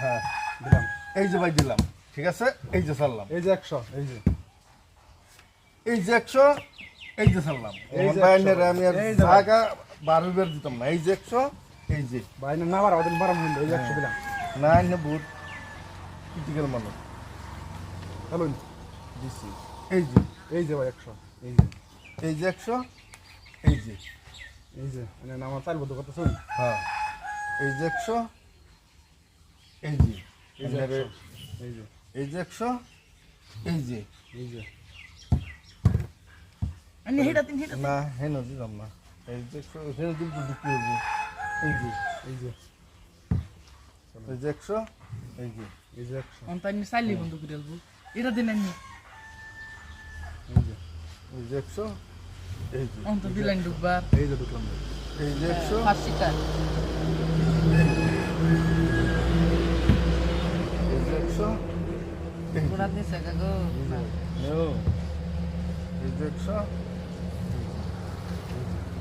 হ্যাঁ দিলাম এই যে ভাই দিলাম ঠিক আছে এই যে ছাড়লাম এই যে একশো এই যে এই যে একশো এই যে ছাড়লাম আমি আর ভাই। বারো বের দিতাম না এই যে একশো এই যে ভাই না না বাড়া ওদের বাড়া এই যে একশো দিলাম না না বহুত ক্রিটিক্যাল মানুষ হ্যালো দিছি এই যে এই যে ভাই একশো এই যে এই যে একশো এই যে এই যে মানে আমার চাল বদ্ধ করতে শুন হ্যাঁ এই যে একশো এই যে এই যে একশো এই যে। এই যে। না হেন দিলাম না। এই যে হেন দিল তো বিক্রি হব এই যে এই যে। এই যে একশো এই যে। এই যে একশো। আমি চাইলে বন্ধ করে আলবো। এটা দিন আমি এই যে। এই যে একশো এই যে। অন্ত দিলেন ঢুকবার এই যে ঢুকলাম। এই যে একশো। ফার্স্ট একশো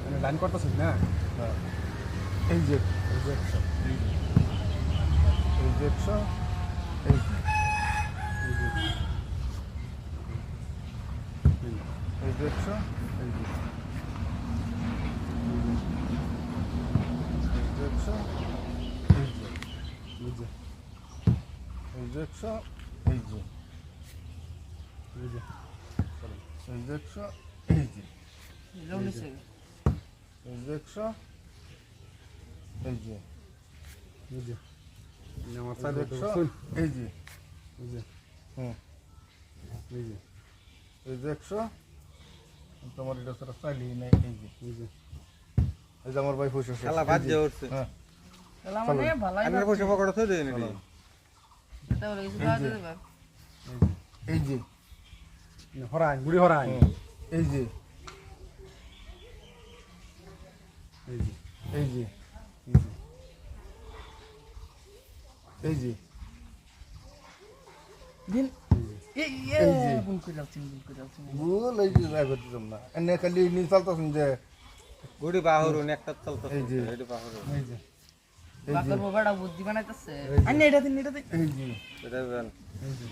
মানে লাইন করতেছিস না হ্যাঁ এই যে এই একশো এই যে একশো এই এই যে এই একশো এই যে এই যে একশো এই যে। এই যে এই যে। এই যে এই যে। এই যে। এই যে রমেছে এই যে। এই একশো তোমার এটা সারা চাইলি নাই এই যে। এই যে। এই যে আমার ভাই শেষ। খেলা বাদ দিয়ে উঠছে। হ্যাঁ। তাহলে মানে ভালোই আমি পয়সা পকড়া থই দেই এই যে মানে হরাইন বুড়ি হরাইন এই যে এই যে এই যে এই যে দিন খালি নি চালতাছেন যে গুড়ি বাহুরুন একটা চলতেছে বাকর বাবাটা বুদ্ধি বানাইতেছে। আনি এটা দিন এটা দিন এই যে এটা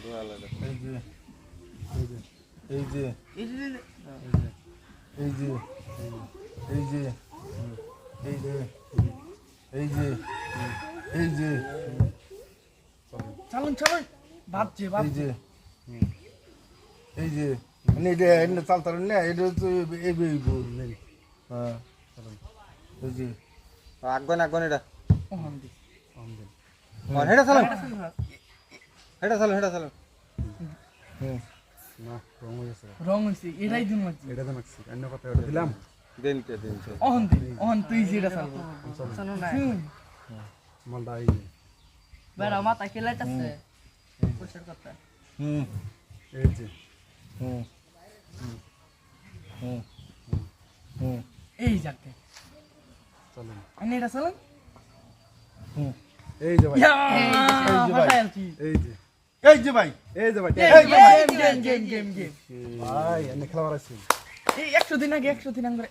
দুয়ালে এই যে এই যে এই যে এই যে এই যে। এই যে এই যে এই যে চালুন চালুন ভাবছে এই ভাবছে এই যে মানে এটা এনে চালতারেন না এটা তো এই হ্যাঁ এই যে আগন আগন এটা হেডা চালাম শুনবা। হেডা চালাম হেডা চালাম হুম না রং হয়ে গেছে রং হইছে এটাই দিন মাঝি এটা মাখছি অন্য কথা দিলাম দিনতে দি ওহন তুই যেটা চালবো শোনো না মালটা এই বেড়া মাথা করতে হুম এই যে হুম হুম হুম এই যাকে চলেন আনি এটা চালুন হুম এই যে ভাই। যে এই যে। এই যে ভাই। এই যে ভাই। Game game game game game ভাই এনে খেলা বাড়াইছি এই একশো দিন আগে একশো দিন আগে।